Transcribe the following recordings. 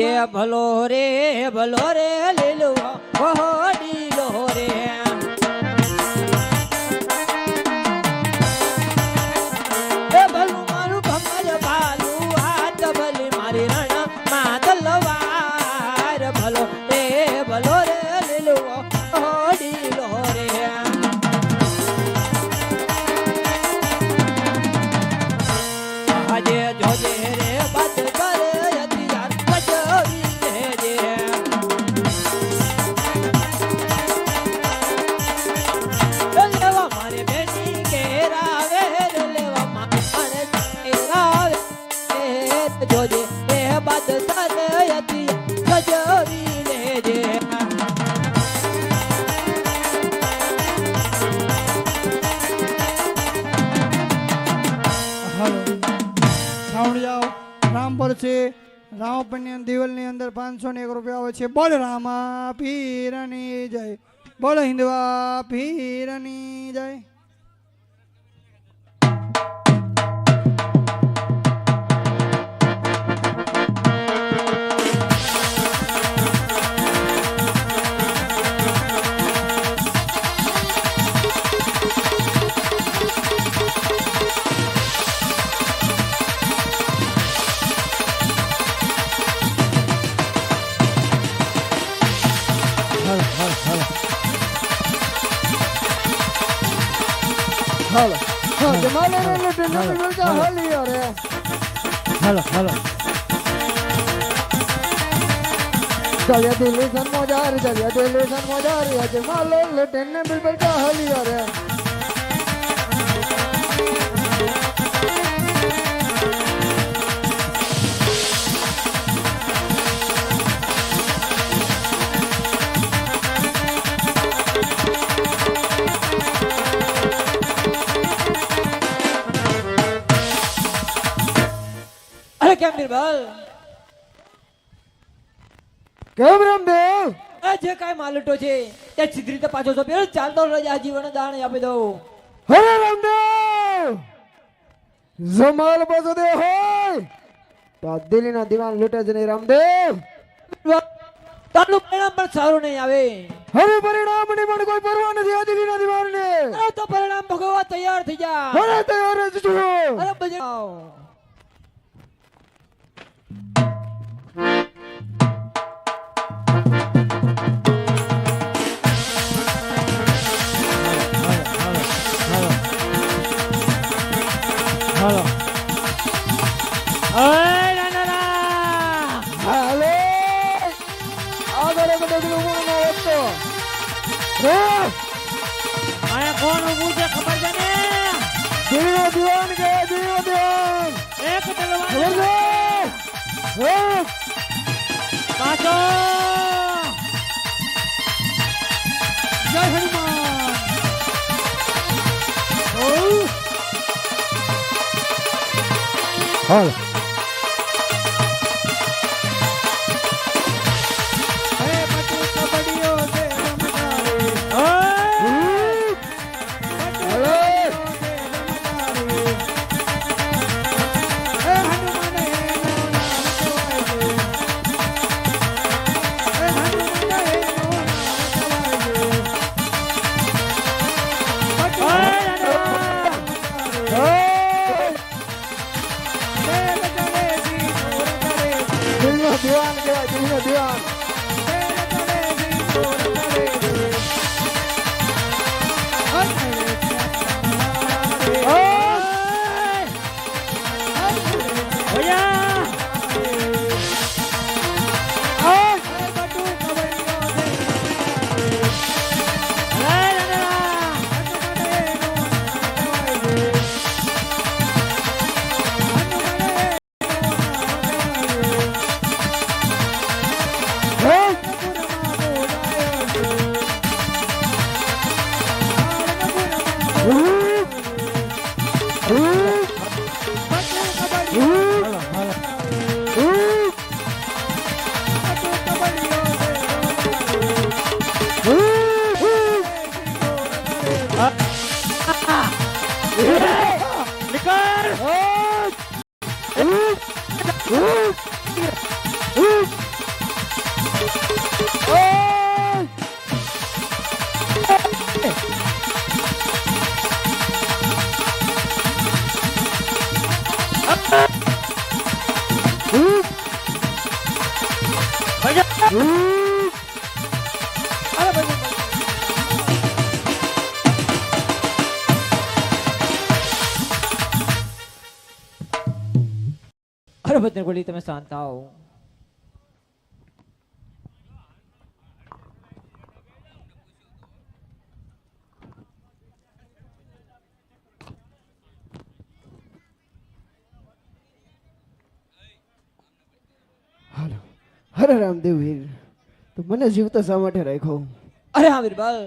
ભલો રે ભલો રે લીલો ઓડીલો છે. રામપરની દિવાલની અંદર પાંચસો ને એક રૂપિયા આવે છે. બોલ રામા પીરની જય. બોલ હિન્દવા પીરની જય. હાલો જમાલે રે લે ટેન્શન મિલતા હાલી અરે હાલો હાલો ચાલ્યા દિલ્હી સન મોજાર ચાલ્યા દિલ્હી સન મોજાર જમાલે લે ટેન્શન મિલતા હાલી અરે કેમ બિરબલ કેમ રામદેવ આ જે કાંઈ માલટો છે તે સીધી રીતે પાછો છો પેલો ચાલતો રજા જીવન દાણ આપી દઉં હરે રામદેવ જમાલ બાજુ દે હોય તો દિલ્હીના દિવાન લૂટે જ નહીં રામદેવ તારું પરિણામ પણ સારું નહીં આવે હવે પરિણામની પણ કોઈ પરવા નથી આ દિલ્હીના દિવાન ને તો પરિણામ ભોગવવા તૈયાર થઈ જા હવે તૈયાર હાલો ના ના ના હાલો આગળ બધે પેલું મોણો હતો આયા કોણ ઊભું છે ખબર છે ને દિલ્હીના દિવાન કે દિલ્હીના દિવાન એક તલવાર ખબર હાલ હે 对啊，对啊，对啊，对啊。 가자! અરે બોલી તમે શાંત આવો હાલો હરે રામદેવ વીર તો મને જીવતો શા માટે રાખ્યો અરે હા વીરબલ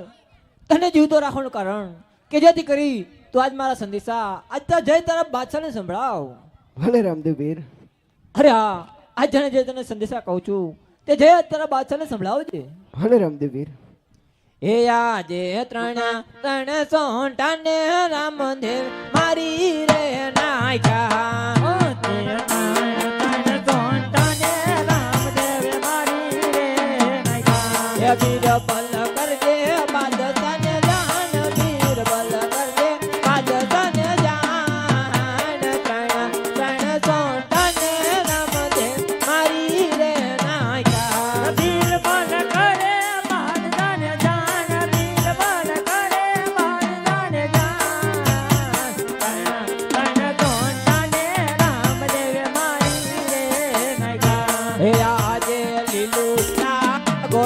તને જીવતો રાખવાનું કારણ કે જેથી કરી તું આજ મારા સંદેશા આજ તારા જય તારા બાદશાહને સંભળાવ ભલે રામદેવ વીર અરે હા આ જાણે જે તને સંદેશા કહું છું તે જે તારા બાદશાહને સંભળાવજે. ભલે રામદેવીર હે એ આજે ત્રણ ત્રણ સોંટાને રામદેવ મારી રે નાખ્યા મારી રે કરજે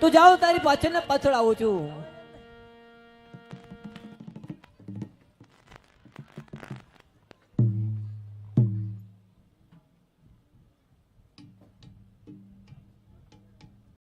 તું જાઓ તારી પાછળ ને પાછળ આવું છું.